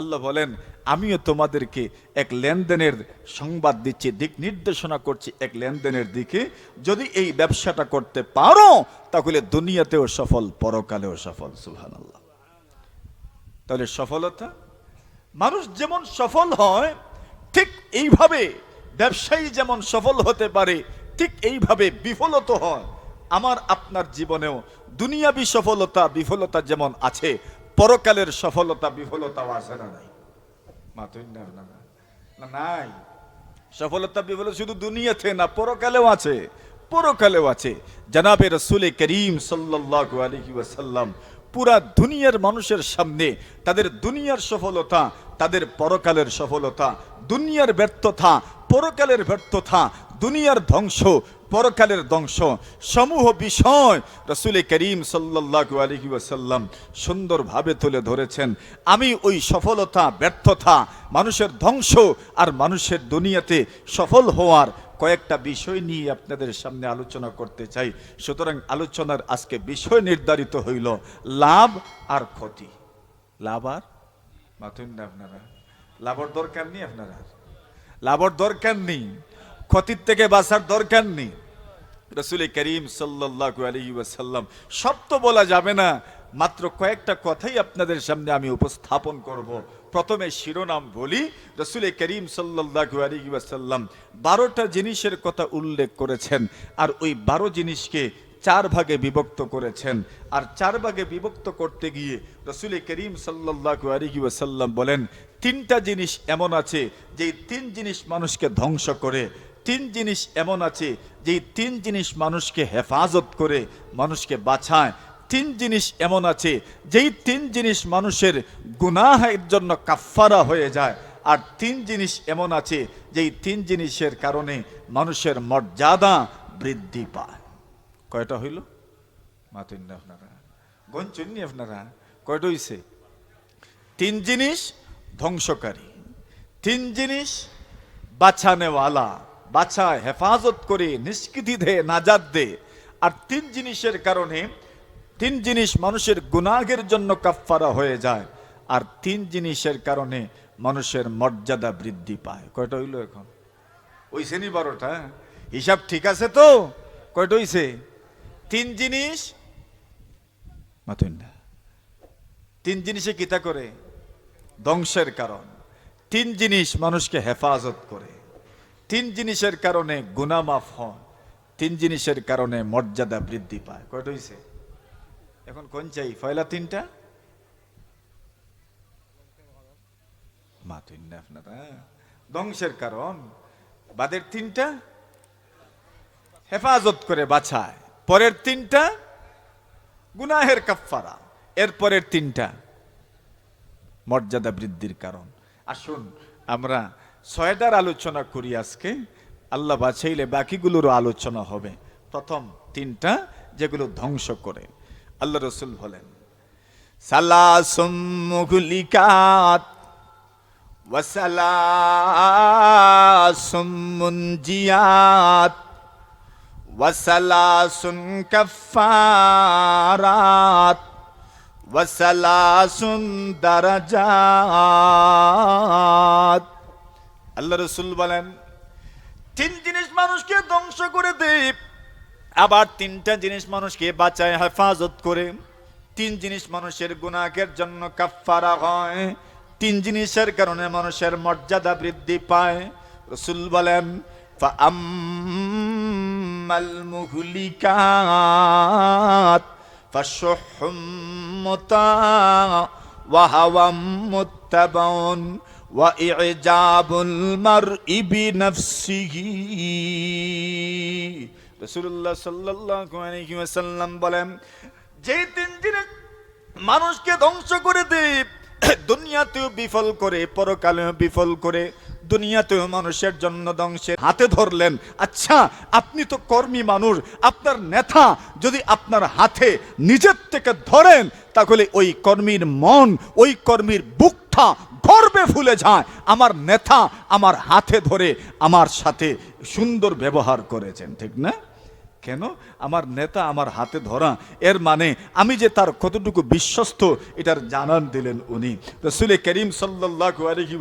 আল্লাহ বলেন, আমিও তোমাদেরকে এক লেনদেনের সংবাদ দিচ্ছি, দিক নির্দেশনা করছি এক লেনদেনের দিকে। যদি এই ব্যবসাটা করতে পারো, তাহলে দুনিয়াতেও সফল, পরকালেও সফল। সুহান আল্লাহ তাহলে সফলতা? মানুষ যেমন সফল হয়, ঠিক এইভাবে ব্যবসায়ী যেমন সফল হতে পারে, ঠিক এইভাবে বিফলত হয়। আমার আপনার জীবনেও দুনিয়াবি সফলতা, বিফলতা যেমন আছে পরকালের সফলতা, বিফলতাও আছে না নাই? মাতুই না? না নাই। সফলতা, বিফলতা শুধু দুনিয়াতে না, পরকালেও আছে পরকালেও আছে। জানাবে রসুলে করিম সাল্লাল্লাহু আলাইহি ওয়াসাল্লাম পুরা দুনিয়ার মানুষের সামনে তাদের দুনিয়ার সফলতা, তাদের পরকালের সফলতা, দুনিয়ার ব্যর্থতা, পরকালের ব্যর্থতা, দুনিয়ার ধ্বংস পরকালের ধ্বংস। সমূহ বিষয় রসুল করিম সাল্লাল্লাহু আলাইহি ওয়াসাল্লাম সুন্দরভাবে তুলে ধরেছেন। আমি ওই সফলতা, ব্যর্থতা, মানুষের ধ্বংস আর মানুষের দুনিয়াতে সফল হওয়ার কয়েকটা বিষয় নিয়ে আপনাদের সামনে আলোচনা করতে চাই। সুতরাং আলোচনার আজকে বিষয় নির্ধারিত হইল, লাভ আর ক্ষতি। লাভ আর? মাথুন না আপনারা। লাভর দরকার নেই আপনারা। লাভর দরকার নেই। ক্ষতির থেকে বাঁচার দরকার নেই। রসুল করিম আলাইহি ওয়াসাল্লাম সব তো বলা যাবে না, মাত্র কয়েকটা কথাই আপনাদের সামনে আমি উপস্থাপন করব। প্রথমে শিরোনাম বলি, রসুল করিম সাল্লাল্লাহু আলাইহি ওয়াসাল্লাম বারোটা জিনিসের কথা উল্লেখ করেছেন আর ওই বারো জিনিসকে চার ভাগে বিভক্ত করেছেন। আর চার ভাগে বিভক্ত করতে গিয়ে রসুল করিম সাল্লাল্লাহু আলাইহি ওয়াসাল্লাম বলেন, তিনটা জিনিস এমন আছে যে তিন জিনিস মানুষকে ধ্বংস করে তিন জিনিস এমন আছে, যেই তিন জিনিস মানুষকে হেফাজত করে, মানুষকে বাঁচায় তিন জিনিস এমন আছে, যেই তিন জিনিস মানুষের গুনাহের জন্য কাফফারা হয়ে যায়। আর তিন জিনিস এমন আছে, যেই তিন জিনিসের কারণে মানুষের মর্যাদা বৃদ্ধি পায়। কয়টা হইল? মাতুন আপনারা। গঞ্চুননি আপনারা। কয়টা হইছে? তিন জিনিস ধ্বংসকারী। তিন জিনিস বাঁচানেওয়ালা বাছায় হেফাজত করে নিষ্কৃতি দে নাজাদ দে। আর তিন জিনিসের কারণে, তিন জিনিস মানুষের গুনাহের জন্য কাফফারা হয়ে যায়। আর তিন জিনিসের কারণে মানুষের মর্যাদা বৃদ্ধি পায়। কয়টা হইল এখন? ওই শ্রেণি বারোটা হিসাব ঠিক আছে তো? কয়টা হইছে? তিন জিনিস? মাতুন না তিন জিনিসে কিতা করে? ধ্বংসের কারণ। তিন জিনিস মানুষকে হেফাজত করে। তিন জিনিসের কারণে গুনামাফ হয়, তিন জিনিসের কারণে মর্যাদা বৃদ্ধি পায়। কয়টা হইছে? এখন কোন চাই? ফয়লা তিনটা? মাতুন না আপনারা ধ্বংসের কারণ। বাদের তিনটা? হেফাজত করে বাছায়। পরের তিনটা? গুনাহের কাফফারা। এর পরের তিনটা? মর্যাদা বৃদ্ধির কারণ। আসুন, আমরা ছয়টার আলোচনা করি আজকে। আল্লাহ বাছাইলে বাকিগুলোরও আলোচনা হবে। প্রথম তিনটা যেগুলো ধ্বংস করে। আল্লাহ রসুল বলেন, সালাসুম মুগলিকাত ওয়াসালাসুম মুনজিয়াত ওয়াসালাসুন কাফারাত ওয়াসালাসুন দারাজাত। আল্লাহ রসুল বলেন, তিন জিনিস মানুষকে ধ্বংস করে দেয় আবার তিনটা জিনিস মানুষকে বাঁচায়, হেফাজত করে। তিন জিনিস মানুষের গুনাহের জন্য কাফফারা হয়, তিন জিনিসের কারণে মানুষের মর্যাদা বৃদ্ধি পায়। রসুল বলেন, ফাআম্মাল মুহলিকাত ওয়া ইজাবুল মারই বিনফসিহি রাসূলুল্লাহ সাল্লাল্লাহু আলাইহি ওয়াসাল্লাম বলেন, যে তিন জিনিস মানুষকে ধ্বংস করে দেয় দুনিয়াতেও বিফল করে, পরকালেও বিফল করে, দুনিয়াতেও মানুষের জন্য ধ্বংসের হাতে ধরলেন। আচ্ছা আপনি তো কর্মী মানুষ, আপনার নেতা যদি আপনার হাতে নিজের থেকে ধরেন, তাহলে ওই কর্মীর মন, ওই কর্মীর বুকটা ফুলে যায়। আমার নেতা আমার হাতে ধরে আমার সাথে সুন্দর ব্যবহার করেছেন, ঠিক না? কেন? আমার নেতা আমার হাতে ধরা, এর মানে আমি যে তার কতটুকু বিশ্বস্ত, এটার জানান দিলেন উনি। রসুল করিম সাল্লাহ আলহি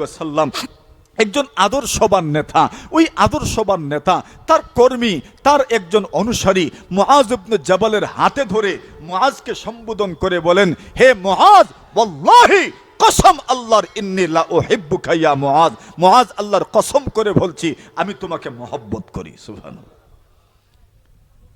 একজন আদর্শবান নেতা, ওই আদর্শবান নেতা, তার কর্মী, তার একজন অনুসারী মহাজ জাবালের হাতে ধরে মহাজকে সম্বোধন করে বলেন, হে মহাজ বল্লাহি কসম আল্লাহর ইন্নিল্লা ও হেব্বু খাইয়া মহাজ মহাজ আল্লাহর কসম করে বলছি, আমি তোমাকে মহব্বত করি, সুবহানাল্লাহ।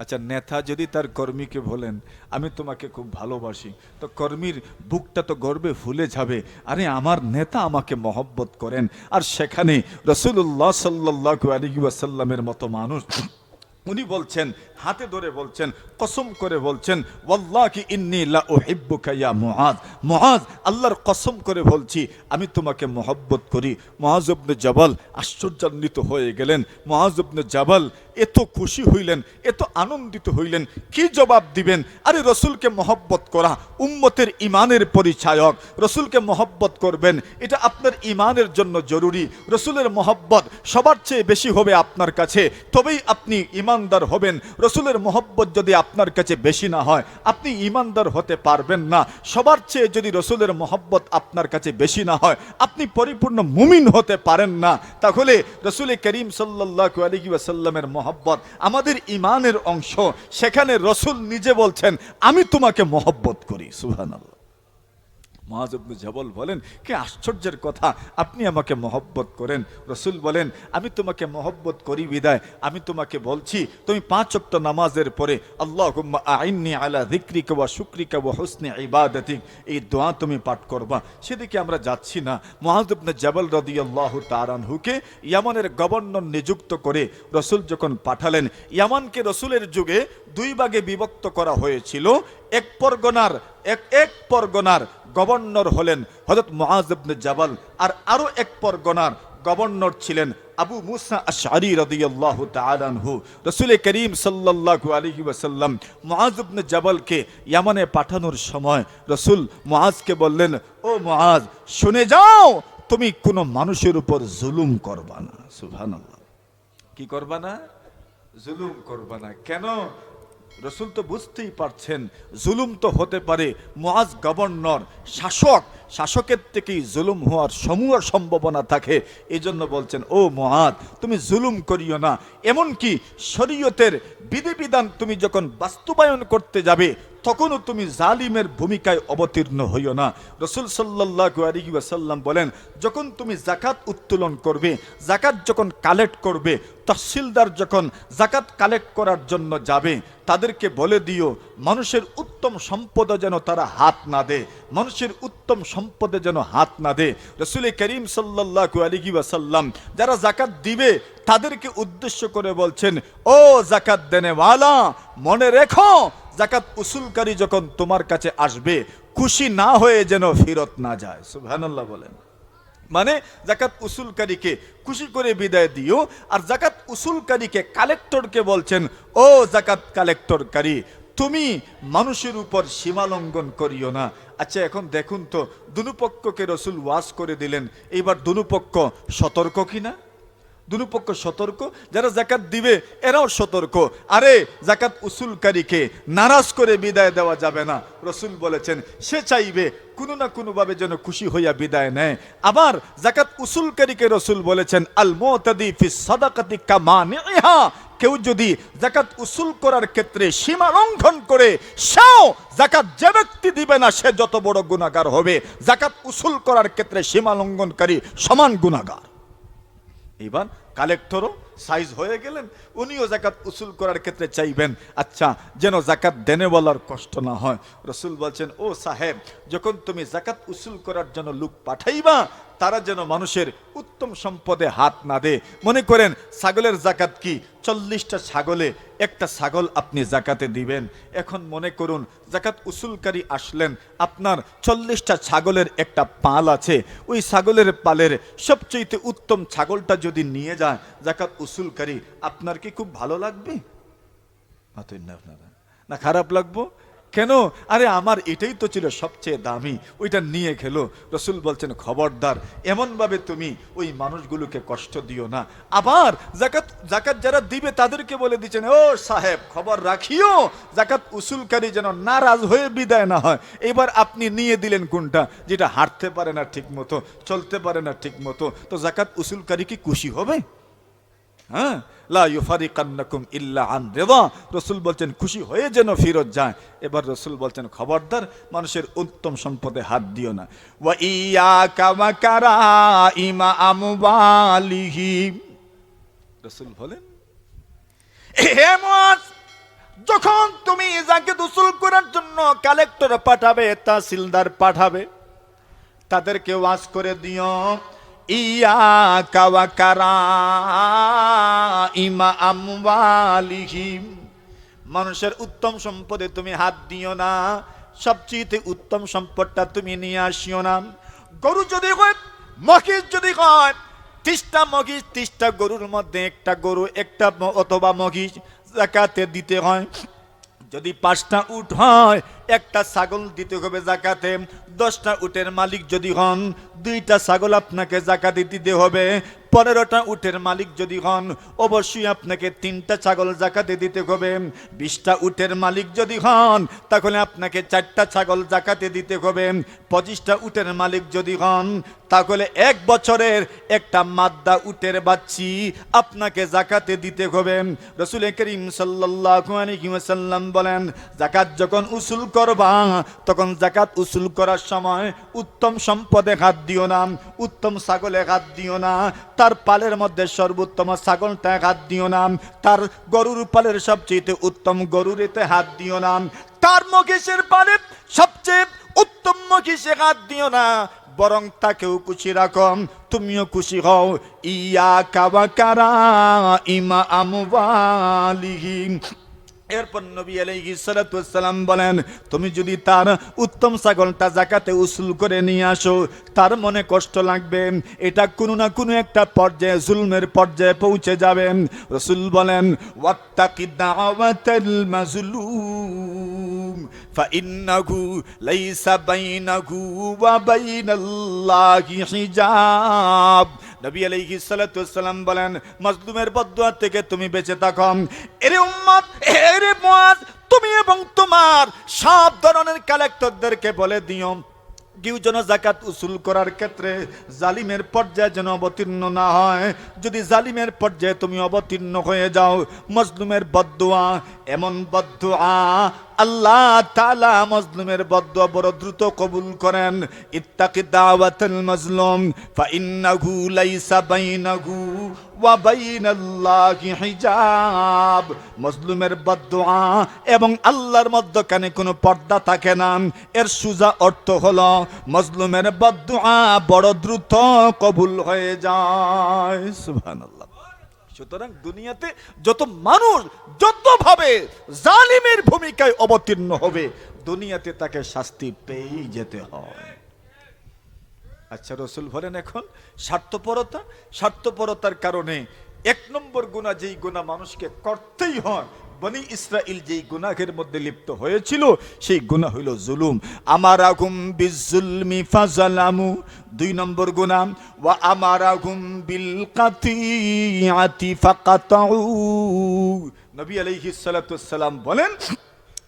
আচ্ছা নেতা যদি তার কর্মীকে বলেন, আমি তোমাকে খুব ভালোবাসি তো কর্মীর বুকটা তো গর্বে ফুলে যাবে। আরে, আমার নেতা আমাকে মহব্বত করেন। আর সেখানে রসুল্লাহ সাল্লাহ আলী ওয়াসাল্লামের মতো মানুষ উনি বলছেন, হাতে ধরে বলছেন, কসম করে বলছেন আল্লাহর কসম করে বলছি, আমি তোমাকে মহব্বত করি। মুআজ ইবনে জাবাল আশ্চর্যান্বিত হয়ে গেলেন। মুআজ ইবনে জাবাল এত খুশি হইলেন, এত আনন্দিত হইলেন, কি জবাব দিবেন? আরে রসুলকে মহব্বত করা উম্মতের ইমানের পরিচায়ক। রসুলকে মহব্বত করবেন, এটা আপনার ইমানের জন্য জরুরি। রসুলের মহব্বত সবার চেয়ে বেশি হবে আপনার কাছে। তবেই আপনি ইমানদার হবেন। রসুলের মহব্বত যদি আপনার কাছে বেশি না হয়, আপনি ইমানদার হতে পারবেন না। সবার চেয়ে যদি রসুলের মহব্বত আপনার কাছে বেশি না হয়, আপনি পরিপূর্ণ মুমিন হতে পারেন না। তাহলে রসুল করিম সাল্লাহ আলী ওয়াসাল্লামের মহব্বত আমাদের ইমানের অংশ। সেখানে রসুল নিজে বলছেন, আমি তোমাকে মহব্বত করি। সুহান মহাজবনু জবল বলেন, কি আশ্চর্যের কথা, আপনি আমাকে মহব্বত করেন। রসুল বলেন, আমি তোমাকে মহব্বত করি বিদায়, আমি তোমাকে বলছি, তুমি পাঁচ অক্ত নামাজের পরে আল্লাহ আইনি আলা দিক্রিকা ওয়া শুক্রিকা ওয়া হুসনে ইবাদতিক এই দোয়া তুমি পাঠ করবা। সেদিকে আমরা যাচ্ছি না। মহাজবনে জবল রদি আল্লাহ তারানহুকে ইয়ামানের গভর্নর নিযুক্ত করে রসুল যখন পাঠালেন, ইয়ামানকে রসুলের যুগে দুই ভাগে বিভক্ত করা হয়েছিল, এক পরগনার, এক এক পরগনার গভর্নর হলেন হজরত মহাজবনে জাবাল আর আরও এক পরগনার গভর্নর ছিলেন আবু মুসা আশারি রাদিয়াল্লাহু তাআলাহু রাসূল করিম সাল্লাল্লাহু আলাইহি ওয়াসাল্লাম মুআজ ইবনে জাবালকে ইয়ামানে পাঠানোর সময় রাসূল মুআজকে বললেন, ও মুআজ, শুনে যাও, তুমি কোনো মানুষের উপর জুলুম করবা না। সুবহানাল্লাহ। কি করবা না? জুলুম করবা না। কেন? রসুল তো বুঝতেই পারছেন জুলুম তো হতে পারে মহাজ গভর্নর শাসক শাসকের থেকেই জুলুম হওয়ার সমূহ সম্ভাবনা থাকে। এই জন্য বলছেন, ও মহাদ তুমি জুলুম করিও না। এমনকি শরীয়তের বিধিবিধান তুমি যখন বাস্তবায়ন করতে যাবে, তখনও তুমি জালিমের ভূমিকায় অবতীর্ণ হইও না। রসুল সাল্লাহ বলেন, যখন তুমি জাকাত উত্তোলন করবে জাকাত যখন কালেক্ট করবে তহসিলদার যখন জাকাত কালেক্ট করার জন্য যাবে, তাদেরকে বলে দিও, মানুষের উত্তম সম্পদ যেন তারা হাত না দেয়। মানুষের উত্তম সম্পদে যেন হাত না দেয় রসুল করিম সাল্লাহ আলী ওয়াসাল্লাম যারা জাকাত দিবে, তাদেরকে উদ্দেশ্য করে বলছেন, ও জাকাত দেনেওয়ালা মনে রেখো জাকাত উসুলকারী যখন তোমার কাছে আসবে, খুশি না হয়ে যেন ফিরত না যায়। সুবহানাল্লাহ বলেন। মানে জাকাত উসুলকারীকে খুশি করে বিদায় দিও, আর জাকাত উসুলকারীকে কালেক্টরকে বলছেন, ও জাকাত কালেক্টরকারী তুমি মানুষের উপর সীমা লঙ্ঘন করিও না। আচ্ছা এখন দেখুন তো, দুনুপক্ষকে রসুল ওয়াজ করে দিলেন এইবার দুনুপক্ষ সতর্ক কিনা দুপক্ষ সতর্ক? যারা জাকাত দিবে, এরাও সতর্ক। আরে জাকাত উসুলকারীকে নারাজ করে বিদায় দেওয়া যাবে না। রসুল বলেছেন, সে চাইবে কোনো না কোনোভাবে যেন খুশি হইয়া বিদায় নেয়। আবার জাকাত উসুলকারীকে রসুল বলেছেন আল মোতাদি সাদাকাতি কামানিহা। কেউ যদি জাকাত উসুল করার ক্ষেত্রে সীমা লঙ্ঘন করে, সেও জাকাত যে ব্যক্তি দিবে না, সে যত বড় গুণাগার হবে। জাকাত উসুল করার ক্ষেত্রে সীমা লঙ্ঘনকারী সমান গুণাগার এবার কালেক্টরও সাইজ হয়ে গেলেন। উনিও জাকাত উসুল করার ক্ষেত্রে চাইবেন আচ্ছা যেন জাকাত দেনে বলার কষ্ট না হয়। রসুল বলছেন, ও সাহেব, যখন তুমি জাকাত উসুল করার জন্য লোক পাঠাইবা, তারা যেন মানুষের উত্তম সম্পদে হাত না দে। মনে করেন, ছাগলের জাকাত কি? চল্লিশটা ছাগলে একটা ছাগল আপনি জাকাতে দিবেন। এখন মনে করুন জাকাত উসুলকারী আসলেন, আপনার চল্লিশটা ছাগলের একটা পাল আছে। ওই ছাগলের পালের সবচেয়ে উত্তম ছাগলটা যদি নিয়ে যায় জাকাত উসুলকারী, আপনার কি খুব ভালো লাগবে? না খারাপ লাগবো? কেন? আরে আমার এটাই তো ছিল সবচেয়ে দামি। ওইটা নিয়ে খেলো। রসুল বলছেন, খবরদার, এমনভাবে তুমি ওই মানুষগুলোকে কষ্ট দিও না। আবার জাকাত জাকাত যারা দিবে তাদেরকে বলে দিচ্ছেন, ও সাহেব, খবর রাখিও, জাকাত উসুলকারী যেন নারাজ হয়ে বিদায় না হয়। এবার আপনি নিয়ে দিলেন কোনটা যেটা হাঁটতে পারে না ঠিক মতো চলতে পারে না ঠিক মতো তো জাকাত উসুলকারী কি খুশি হবে? হ্যাঁ? লা ইউফারিকান্নাকুম ইল্লা আন রিদা। রাসূল বলছেন, খুশি হয়ে যেন ফিরত যায়। এবার রাসূল বলছেন, খবরদার, মানুষের উত্তম সম্পদে হাত দিও না। ওয়া ইয়াকা ওয়া কারাইমা আমওয়ালিহি। রাসূল বলেন, হে মুয়াজ যখন তুমি জাকাত উসুল করার জন্য কালেক্টর পাঠাবে, তাহসিলদার পাঠাবে, তাদেরকে ওয়াজ করে দিও। কারা ইমা আমওয়ালিহিম। মানুষের উত্তম সম্পদে তুমি হাত দিও না, সবচেয়ে উত্তম সম্পদটা তুমি নিয়ে আসিও না। গরু যদি হয়, মহিষ যদি হয় তিরিশটা মহিষ তিরিশটা গরুর মধ্যে একটা গরু, একটা অথবা মহিষ, জাকাতে দিতে হয়। যদি পাঁচটা উট হয়, একটা ছাগল দিতে হবে জাকাতে, দশটা উটের মালিক যদি হন, দুইটা ছাগল আপনাকে জাকাতে দিতে হবে। পনেরোটা উটের মালিক যদি হন, অবশ্যই আপনাকে তিনটা ছাগল জাকাতে দিতে হবে। বিশটা উটের মালিক যদি হন, তাহলে আপনাকে চারটা ছাগল জাকাতে দিতে হবে। পঁচিশটা উটের মালিক যদি হন, তাহলে এক বছরের একটা মাদ্দা উটের বাচ্চি আপনাকে জাকাতে দিতে হবে। রসুল করিম সাল্লাল্লাহু আলাইহি বলেন, জাকাত যখন উসুল করবা, তখন জাকাত উসুল করার সময় উত্তম সম্পদে হাত দিও না, উত্তম ছাগলে হাত দিও না তার পালের মধ্যে সর্বোত্তম ছাগলটা হাত দিও নাম তার গরুর পালের সবচেয়ে উত্তম গরুর এতে হাত দিও নাম তার মহিষের পালে সবচেয়ে উত্তম মহিষে হাত দিও না। বরং তাকেও খুশি রাখম তুমিও খুশি হও। ইয়া কাবা কারা ইমা আমওয়ালিহিম এরপর নবী আলাইহি সালাম বলেন, তুমি যদি তার উত্তম ছাগলটা জাকাতে উসুল করে নিয়ে আসো, তার মনে কষ্ট লাগবে। এটা কোনো না কোনো একটা পর্যায়ে, জুলমের পর্যায়ে পৌঁছে যাবে। রসুল বলেন, ওয়াত্তাকি দাওয়াতাল মাজলুম, ফাইন্নাহু লাইসা বাইনাহু ওয়া বাইনাল্লাহি হিজাব। নবী আলাইহি সালাম বলেন, মাজলুমের বদদুয়া থেকে তুমি বেঁচে থাকো। এরে উম্মত, এরে মুয়াজ, তুমি এবং তোমার সব ধরনের কালেক্টরদেরকে বলে দিও। কেউ যেন জাকাত উসুল করার ক্ষেত্রে জালিমের পর্যায়ে যেন অবতীর্ণ না হয়। যদি জালিমের পর্যায়ে তুমি অবতীর্ণ হয়ে যাও, মজলুমের বদুয়া এমন বদুয়া আল্লাহ তালা মজলুমের বদুয়া বড় দ্রুত কবুল করেন। ইত্তাকি দাওয়াতুল মাজলুম, ফাইন্নাহু লাইসা বাইনাহু ওয়া বাইনাল্লাহি হিজাব। মজলুমের বদুয়া এবং আল্লাহর মধ্যখানে কোনো পর্দা থাকে না। এর সুজা অর্থ হলো মজলুমের বদুয়া বড় দ্রুত কবুল হয়ে যায়। সুবহানাল্লাহ। সুতরাং দুনিয়াতে যত মানুষ যতভাবে জালিমের ভূমিকায় অবতীর্ণ হবে, দুনিয়াতে তাকে শাস্তি পেয়েই যেতে হয়। আচ্ছা রসুল বলেন এখন, স্বার্থপরতা, স্বার্থপরতার কারণে এক নম্বর গুণা যেই গুণা মানুষকে করতেই হয় বনি ইসরাইল যেই গুনাহের মধ্যে লিপ্ত হয়েছিল, সেই গুনাহ হইল জুলুম। আমার আগুম বিজুলমি ফাজালামু, দুই নম্বর গুনাহ, ওয়া আমার আগুম বিল কাতিয়াতি ফাকাতাউ। নবী আলাইহিস সালাম বলেন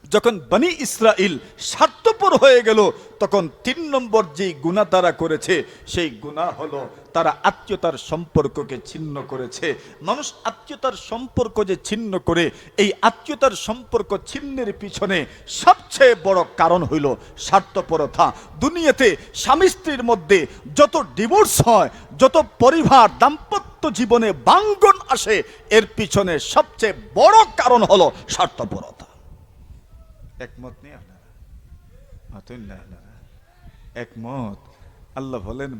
যখন বনি ইসরাইল স্বার্থপর হয়ে গেল, তখন তিন নম্বর যেই গুণা তারা করেছে, সেই গুণা হলো তারা আত্মীয়তার সম্পর্ককে ছিন্ন করেছে। মানুষ আত্মীয়তার সম্পর্ক যে ছিন্ন করে, এই আত্মীয়তার সম্পর্ক ছিন্নের পিছনে সবচেয়ে বড় কারণ হইল স্বার্থপরতা। দুনিয়াতে স্বামী স্ত্রীর মধ্যে যত ডিভোর্স হয়, যত পরিবার দাম্পত্য জীবনে বাঙ্গন আসে, এর পিছনে সবচেয়ে বড় কারণ হলো স্বার্থপরতা। একমত নেই আপনারা। একমত। আল্লাহ বলেন।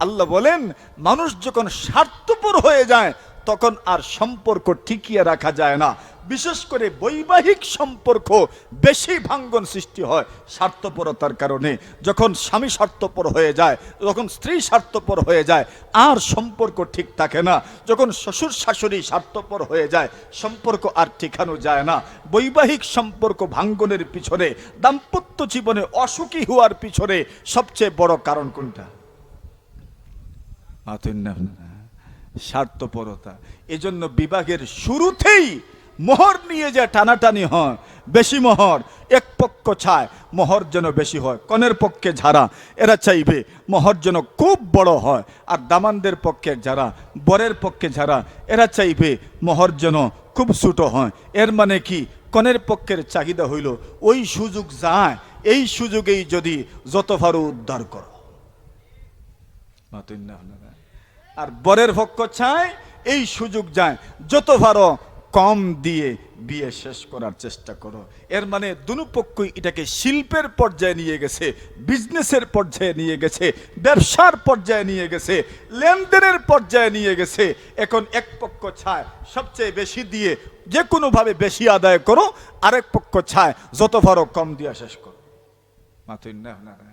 আল্লাহ বলেন মানুষ যখন স্বার্থপর হয়ে যায় তখন আর সম্পর্ক টিকিয়ে রাখা যায় না। বিশেষ করে বৈবাহিক সম্পর্ক বেশি ভাঙ্গন সৃষ্টি হয় স্বার্থপরতার কারণে। যখন স্বামী স্বার্থপর হয়ে যায়, যখন স্ত্রী স্বার্থপর হয়ে যায়, আর সম্পর্ক ঠিক থাকে না। যখন শ্বশুর শাশুড়ি স্বার্থপর হয়ে যায়, সম্পর্ক আর ঠিকানো যায় না। বৈবাহিক সম্পর্ক ভাঙ্গনের পিছনে, দাম্পত্য জীবনে অসুখী হওয়ার পিছনে সবচেয়ে বড় কারণ কোনটা? স্বার্থপরতা। এজন্য বিভাগের শুরুতেই মোহর নিয়ে যে টানাটানি হয়, বেশি মোহর, এক পক্ষ চায় মোহর যেন বেশি হয়, কনের পক্ষে যারা, এরা চাইবে মোহর যেন খুব বড় হয়, আর দামানদের পক্ষে যারা, বরের পক্ষে যারা, এরা চাইবে মোহর যেন খুব ছোটো হয়। এর মানে কি? কনের পক্ষের চাহিদা হইল, ওই সুযোগ যায়, এই সুযোগেই যদি যত ভারো উদ্ধার করো। মাতুন্না। আর বরের পক্ষ চায়, এই সুযোগ যায়। যত ভালো কম দিয়ে বিয়ে শেষ করার চেষ্টা করো। এর মানে দুনো পক্ষই এটাকে শিল্পের পর্যায়ে নিয়ে গেছে, বিজনেসের পর্যায়ে নিয়ে গেছে, ব্যবসার পর্যায়ে নিয়ে গেছে, লেনদেনের পর্যায়ে নিয়ে গেছে। এখন এক পক্ষ চায় সবচেয়ে বেশি দিয়ে যে কোনোভাবে বেশি আদায় করো, আরেক পক্ষ ছায় যত ভালো কম দিয়ে শেষ করো। মাতুন না আপনারা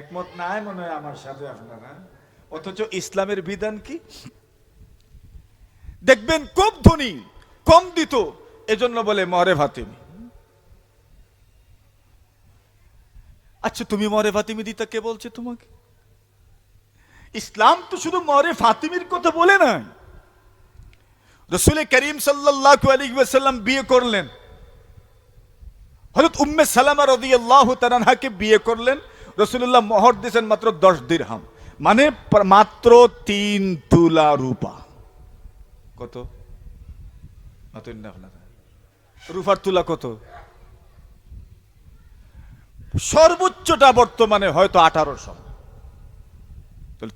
একমত নাই মনে হয় আমার সাথে আপনারা। অথচ ইসলামের বিধান কি? দেখবেন খুব ধনী, কম দিত, এজন্য বলে মরে ফাতিমি আচ্ছা তুমি মরে ফাতিমি দিতা কে বলছে তোমাকে? ইসলাম তো শুধু মরে ফাতিমির কথা বলে নাই। রসুল করিম আলাইহি বিয়ে করলেন। হযরত উম্মে সালামা রাদিয়াল্লাহু তাআলাকে বিয়ে করলেন। রসুল্লাহ মোহর দিয়েছেন মাত্র দশ দিরহাম। মানে মাত্র তিন তুলা রূপা। কত? আপনারা। রূপার তুলা কত? সর্বোচ্চটা বর্তমানে হয়তো আঠারোশো।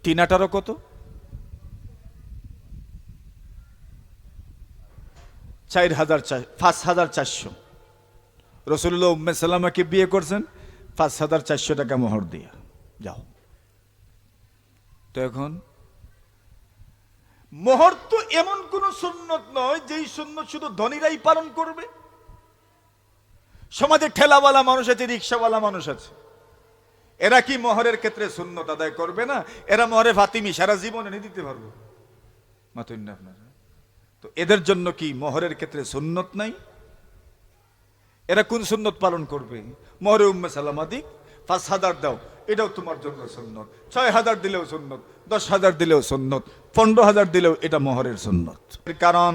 তিন আঠারো কত? চার হাজার পাঁচ হাজার চারশো। রসুল্লাহ উম্মে সাল্লামাকে বিয়ে করছেন, পাঁচ হাজার চারশো টাকা মোহর দিয়া। যাও। তো এখন? মোহর তো এমন কোন সুন্নত নয় যেই সুন্নত শুধু ধনীরাই পালন করবে। সমাজে ঠেলাওয়ালা মানুষ আছে, রিক্সাওয়ালা মানুষ আছে। এরা কি মোহরের ক্ষেত্রে সুন্নত আদায় করবে না? এরা মোহরে ফাতিমি, সারা জীবন এনে দিতে পারবে। মাতুন আপনারা। তো এদের জন্য কি মোহরের ক্ষেত্রে সুন্নত নাই? এরা কোন সুন্নত পালন করবে? মরে উম্মে সালামা দিক পাঁচ হাজার দাও। এটাও তোমার জন্য সুন্নত। ছয় হাজার দিলেও সুন্নত, দশ হাজার দিলেও সুন্নত, পনেরো হাজার দিলেও এটা মোহরের সুন্নত। কারণ